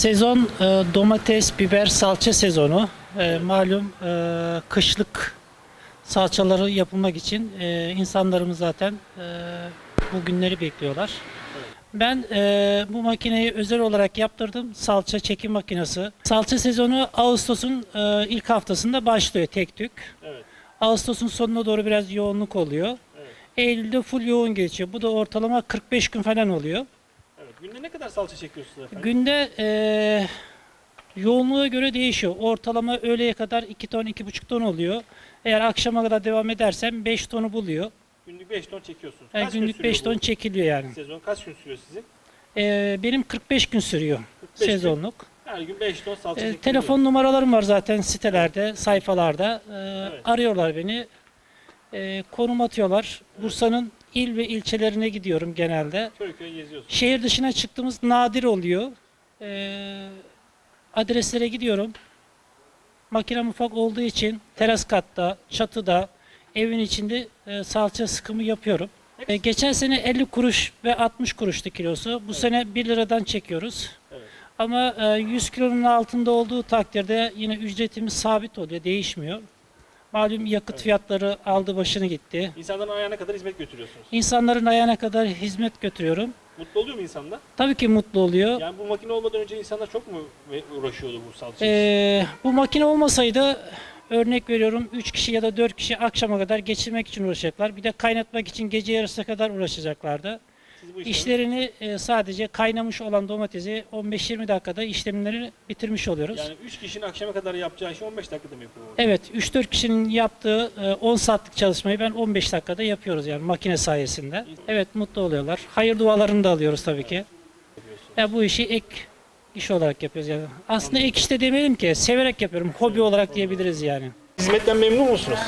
Sezon e, domates, biber, salça sezonu. E, malum e, kışlık salçaları yapılmak için e, insanlarımız zaten e, bu günleri bekliyorlar. Ben e, bu makineyi özel olarak yaptırdım. Salça çekim makinesi. Salça sezonu Ağustos'un e, ilk haftasında başlıyor tek tük. Evet. Ağustos'un sonuna doğru biraz yoğunluk oluyor. Evet. Eylül'de full yoğun geçiyor. Bu da ortalama 45 gün falan oluyor. Günde ne kadar salça çekiyorsunuz efendim? Günde eee yoğunluğa göre değişiyor. Ortalama öğleye kadar 2 ton, 2,5 ton oluyor. Eğer akşama kadar devam edersem 5 tonu buluyor. Günlük 5 ton çekiyorsunuz. Yani Kaç gün günlük sürüyor 5 ton bu çekiliyor yani. Sezon kaç gün sürüyor sizin? Eee, benim 45 gün sürüyor 45 gün. sezonluk. Her gün 5 ton salça Eee, çekiliyor. telefon numaralarım var zaten sitelerde, sayfalarda. Eee, Evet. Arıyorlar beni. Eee, konum atıyorlar. Bursa'nın il ve ilçelerine gidiyorum genelde. Köy köy geziyorsunuz. Şehir dışına çıktığımız nadir oluyor. Ee, adreslere gidiyorum. Makinem ufak olduğu için teras katta, çatıda, evin içinde e, salça sıkımı yapıyorum. E, geçen sene 50 kuruş ve 60 kuruştu kilosu. Bu sene 1 liradan çekiyoruz. Evet. Ama e, 100 kilonun altında olduğu takdirde yine ücretimiz sabit oluyor, değişmiyor. Malum yakıt fiyatları aldı başını gitti. İnsanların ayağına kadar hizmet götürüyorsunuz. İnsanların ayağına kadar hizmet götürüyorum. Mutlu oluyor mu insanlar? Tabii ki mutlu oluyor. Yani bu makine olmadan önce insanlar çok mu uğraşıyordu bu salça? Ee, bu makine olmasaydı örnek veriyorum 3 kişi ya da 4 kişi akşama kadar geçirmek için uğraşacaklar. Bir de kaynatmak için gece yarısına kadar uğraşacaklardı. İşlerini e, sadece kaynamış olan domatesi 15-20 dakikada işlemlerini bitirmiş oluyoruz. Yani 3 kişinin akşama kadar yapacağı işi 15 dakikada mı yapıyor? Evet 3-4 kişinin yaptığı e, 10 saatlik çalışmayı ben 15 dakikada yapıyoruz yani makine sayesinde. Evet mutlu oluyorlar. Hayır dualarını da alıyoruz tabii ki. Ya bu işi ek iş olarak yapıyoruz yani. Aslında ek işte demeyelim ki severek yapıyorum. Hobi olarak diyebiliriz yani. Hizmetten memnun musunuz?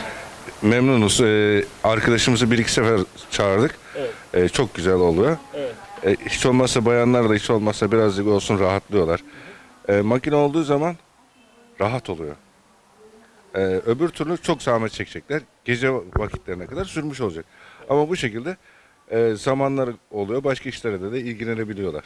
Memnunuz. Ee, arkadaşımızı bir iki sefer çağırdık. Evet. Ee, çok güzel oluyor. Evet. Ee, hiç olmazsa bayanlar da hiç olmazsa birazcık olsun rahatlıyorlar. Ee, makine olduğu zaman rahat oluyor. Ee, öbür türlü çok zahmet çekecekler. Gece vakitlerine kadar sürmüş olacak. Ama bu şekilde e, zamanları oluyor. Başka işlere de, de ilgilenebiliyorlar.